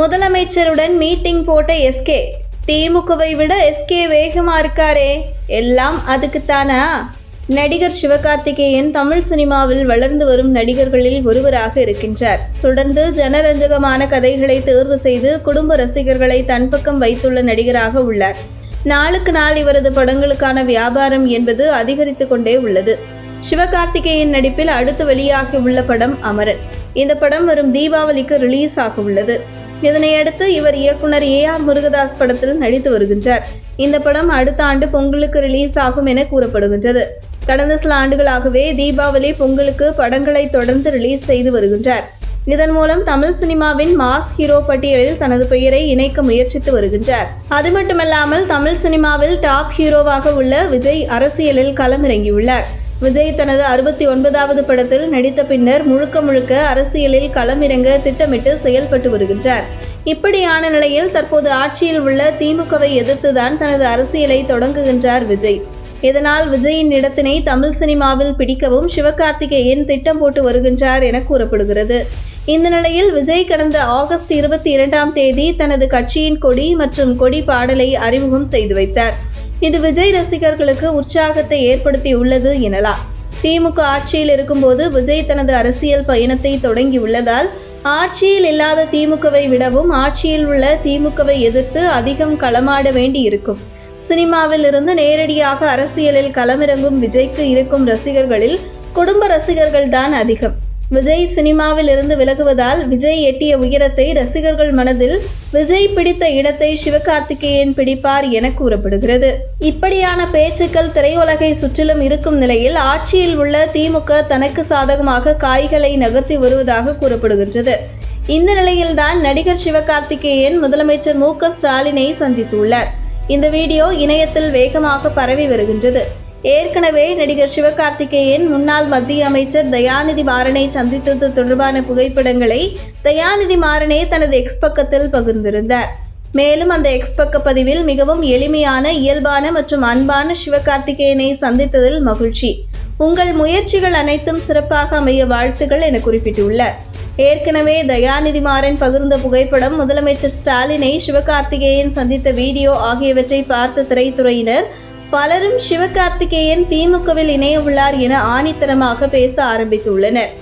முதலமைச்சருடன் மீட்டிங் போட்ட எஸ்கே திமுகவை விட எஸ்கே வேகமா இருக்காரே. எல்லாம் அதுக்குத்தானா நடிகர் சிவகார்த்திகேயன் தமிழ் சினிமாவில் வளர்ந்து வரும் நடிகர்களில் ஒருவராக இருக்கின்றார். தொடர்ந்து ஜனரஞ்சகமான கதைகளை தேர்வு செய்து குடும்ப ரசிகர்களை தன் பக்கம் வைத்துள்ள நடிகராக உள்ளார். நாளுக்கு நாள் இவரது படங்களுக்கான வியாபாரம் என்பது அதிகரித்து கொண்டே உள்ளது. சிவகார்த்திகேயன் நடிப்பில் அடுத்து வெளியாகி உள்ள படம் அமரன். இந்த படம் வரும் தீபாவளிக்கு ரிலீஸ் ஆக உள்ளது. இதனையடுத்து இவர் இயக்குனர் ஏ ஆர் முருகதாஸ் படத்தில் நடித்து வருகின்றார். இந்த படம் அடுத்த ஆண்டு பொங்கலுக்கு ரிலீஸ் ஆகும் என கூறப்படுகின்றது. கடந்த சில ஆண்டுகளாகவே தீபாவளி பொங்கலுக்கு படங்களை தொடர்ந்து ரிலீஸ் செய்து வருகின்றார். இதன் மூலம் தமிழ் சினிமாவின் மாஸ் ஹீரோ பட்டியலில் தனது பெயரை இணைக்க முயற்சித்து வருகின்றார். அது மட்டுமல்லாமல் தமிழ் சினிமாவில் டாப் ஹீரோவாக உள்ள விஜய் அரசியலில் களமிறங்கியுள்ளார். விஜய் தனது அறுபத்தி ஒன்பதாவது படத்தில் நடித்த பின்னர் முழுக்க முழுக்க அரசியலில் களமிறங்க திட்டமிட்டு செயல்பட்டு வருகின்றார். இப்படியான நிலையில் தற்போது ஆட்சியில் உள்ள திமுகவை எதிர்த்துதான் தனது அரசியலை தொடங்குகின்றார் விஜய். இதனால் விஜயின் இடத்தினை தமிழ் சினிமாவில் பிடிக்கவும் சிவகார்த்திகேயன் திட்டம் போட்டு வருகின்றார் என கூறப்படுகிறது. இந்த நிலையில் விஜய் கடந்த ஆகஸ்ட் இருபத்தி இரண்டாம் தேதி தனது கட்சியின் கொடி மற்றும் கொடி பாடலை அறிமுகம் செய்து வைத்தார். இது விஜய் ரசிகர்களுக்கு உற்சாகத்தை ஏற்படுத்தி உள்ளது எனலாம். திமுக ஆட்சியில் இருக்கும்போது விஜய் தனது அரசியல் பயணத்தை தொடங்கி உள்ளதால் ஆட்சியில் இல்லாத திமுகவை விடவும் ஆட்சியில் உள்ள திமுகவை எதிர்த்து அதிகம் களமாட வேண்டி இருக்கும் சினிமாவில் இருந்து நேரடியாக அரசியலில் களமிறங்கும் விஜய்க்கு இருக்கும் ரசிகர்களில் குடும்ப ரசிகர்கள் தான் அதிகம். விஜய் சினிமாவில் இருந்து விலகுவதால் விஜய் எட்டிய உயரத்தை ரசிகர்கள் மனதில் விஜய் பிடித்த இடத்தை சிவகார்த்திகேயன் பிடிப்பார் என கூறப்படுகிறது. இப்படியான பேச்சுக்கள் திரையுலகை சுற்றிலும் இருக்கும் நிலையில் ஆட்சியில் உள்ள திமுக தனக்கு சாதகமாக காய்களை நகர்த்தி வருவதாக கூறப்படுகின்றது. இந்த நிலையில்தான் நடிகர் சிவகார்த்திகேயன் முதலமைச்சர் மு க ஸ்டாலினை சந்தித்துள்ளார். இந்த வீடியோ இணையத்தில் வேகமாக பரவி வருகின்றது. ஏற்கனவே நடிகர் சிவகார்த்திகேயன் முன்னாள் மத்திய அமைச்சர் தயாநிதி மாறனை சந்தித்தது தொடர்பான புகைப்படங்களை தயாநிதி மாறனே தனது எக்ஸ் பக்கத்தில் பகிர்ந்திருந்தார். மேலும் அந்த எக்ஸ் பக்க பதிவில் மிகவும் எளிமையான இயல்பான மற்றும் அன்பான சிவகார்த்திகேயனை சந்தித்ததில் மகிழ்ச்சி. உங்கள் முயற்சிகள் அனைத்தும் சிறப்பாக அமைய வாழ்த்துகள் என குறிப்பிட்டுள்ளார். ஏற்கனவே தயாநிதி மாறன் பகிர்ந்த புகைப்படம் முதலமைச்சர் ஸ்டாலினை சிவகார்த்திகேயன் சந்தித்த வீடியோ ஆகியவற்றை பார்த்த திரைத்துறையினர் பலரும் சிவகார்த்திகேயன் திமுகவில் இணைய உள்ளார் என ஆணித்தரமாக பேச ஆரம்பித்துள்ளனர்.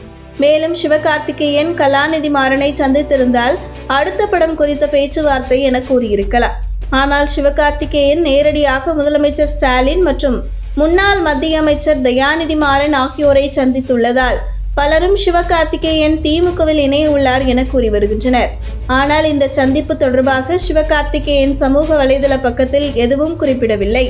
மேலும் சிவகார்த்திகேயன் கலாநிதி மாறனை சந்தித்திருந்தால் அடுத்த படம் குறித்த பேச்சுவார்த்தை என கூறியிருக்கலாம். ஆனால் சிவகார்த்திகேயன் நேரடியாக முதலமைச்சர் ஸ்டாலின் மற்றும் முன்னாள் மத்திய அமைச்சர் தயாநிதி மாறன் ஆகியோரை சந்தித்துள்ளதால் பலரும் சிவகார்த்திகேயன் திமுகவில் இணைய உள்ளார் என கூறி வருகின்றனர். ஆனால் இந்த சந்திப்பு தொடர்பாக சிவகார்த்திகேயன் சமூக வலைதள பக்கத்தில் எதுவும் குறிப்பிடவில்லை.